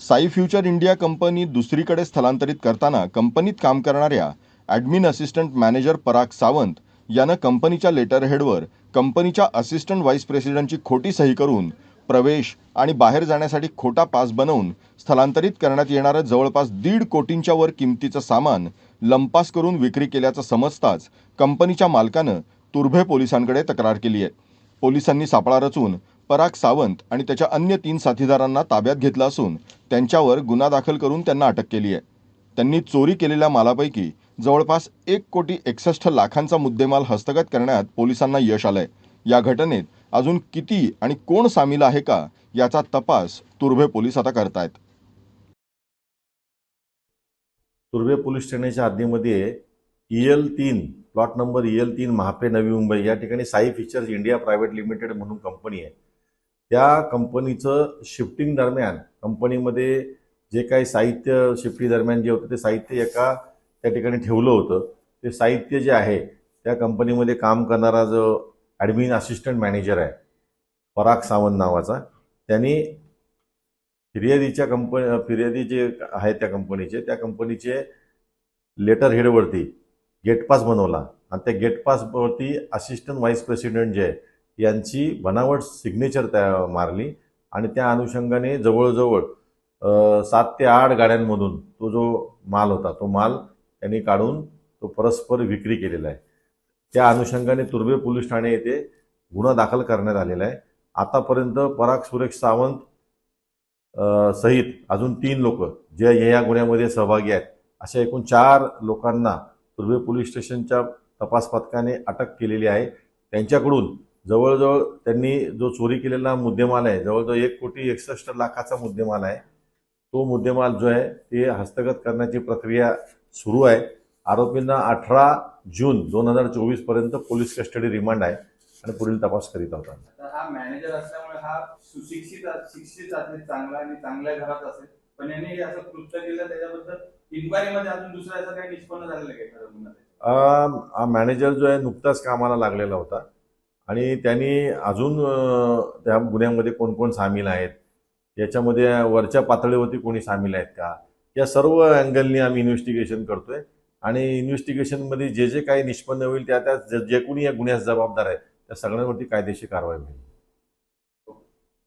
Sai future India company दुसरीकडे स्थलांतरित करताना कंपनीत काम करणाऱ्या admin assistant manager Parag Sawant यानं कंपनीच्या लेटरहेडवर कंपनीच्या असिस्टंट व्हाईस प्रेसिडेंटची खोटी सही करून प्रवेश आणि बाहेर जाण्यासाठी खोटा पास बनवून स्थलांतरित करण्यात येणारं जवळपास दीड कोटींच्या वर किमतीचं सामान लंपास करून विक्री केल्याचं समजताच कंपनीच्या मालकानं तुर्भे पोलिसांकडे तक्रार केली आहे पोलिसांनी सापळा रचून पराग सावंत आणि त्याच्या अन्य तीन साथीदारांना ताब्यात घेतलं असून त्यांच्यावर गुन्हा दाखल करून त्यांना अटक केली आहे. त्यांनी चोरी केलेल्या मालापैकी जवळपास एक कोटी एकसष्ट लाखांचा मुद्देमाल हस्तगत करण्यात पोलिसांना यश आलंय. या घटनेत अजून किती आणि कोण सामील आहे का याचा तपास तुर्भे पोलीस आता करतायत. तुर्भे पोलीस ठाण्याच्या हद्दीमध्ये ई एल तीन प्लॉट नंबर ई एल तीन महापे नवी मुंबई या ठिकाणी Sai features India private limited म्हणून कंपनी आहे. त्या कंपनीचं शिफ्टिंग दरम्यान कंपनीमध्ये जे काही साहित्य शिफ्टी दरम्यान जे होतं ते साहित्य एका त्या ठिकाणी ठेवलं होतं. ते साहित्य जे आहे त्या कंपनीमध्ये काम करणारा जो ॲडमिन असिस्टंट मॅनेजर आहे पराग सावंत नावाचा त्यांनी फिर्यादीच्या कंपनी फिर्यादी जे आहे त्या कंपनीचे त्या कंपनीचे लेटर हेडवरती गेटपास बनवला. आणि त्या गेटपासवरती असिस्टंट व्हाईस प्रेसिडेंट जे आहे यांची बनावट सिग्नेचर त्या मारली आणि त्या अनुषंगाने जवळजवळ सात ते आठ गाड्यांमधून तो जो माल होता तो माल त्यांनी काढून तो परस्पर विक्री केलेला आहे. त्या अनुषंगाने तुर्भे पोलीस ठाणे येथे गुन्हा दाखल करण्यात आलेला आहे. आतापर्यंत पराग सुरेश सावंत सहित अजून तीन लोक जे या गुन्ह्यामध्ये सहभागी आहेत अशा एकूण चार लोकांना तुर्भे पोलीस स्टेशनच्या तपास पथकाने अटक केलेली आहे. त्यांच्याकडून जवळजवळ त्यांनी जो चोरी केलेला मुद्देमाल आहे जवळजवळ एक कोटी एकसष्ट लाखाचा मुद्देमाल आहे तो मुद्देमाल जो आहे ते हस्तगत करण्याची प्रक्रिया सुरू आहे. आरोपींना अठरा जून दोन हजार चोवीसपर्यंत पोलीस कस्टडी रिमांड आहे आणि पुढील तपास करीत होता आता हा मॅनेजर असल्यामुळे हा सुशिक्षित शिक्षित असेल चांगला आणि चांगल्या घरात असेल पण यांनी असं कृत्य केलं त्याच्याबद्दल इन्क्वायरीमध्ये अजून असं काही निष्पन्न झालेलं आहे मॅनेजर जो आहे नुकताच कामाला लागलेला होता. आणि त्यांनी अजून त्या गुन्ह्यामध्ये कोण कोण सामील आहेत? याच्यामध्ये वरच्या पातळीवरती कोणी सामील आहेत का? या सर्व अँगलनी आम्ही इन्व्हेस्टिगेशन करतोय. आणि इन्व्हेस्टिगेशनमध्ये जे जे काही निष्पन्न होईल त्या त्या जे- जे कोणी या गुन्ह्यास जबाबदार आहेत त्या सगळ्यांवरती कायदेशीर कारवाई होईल.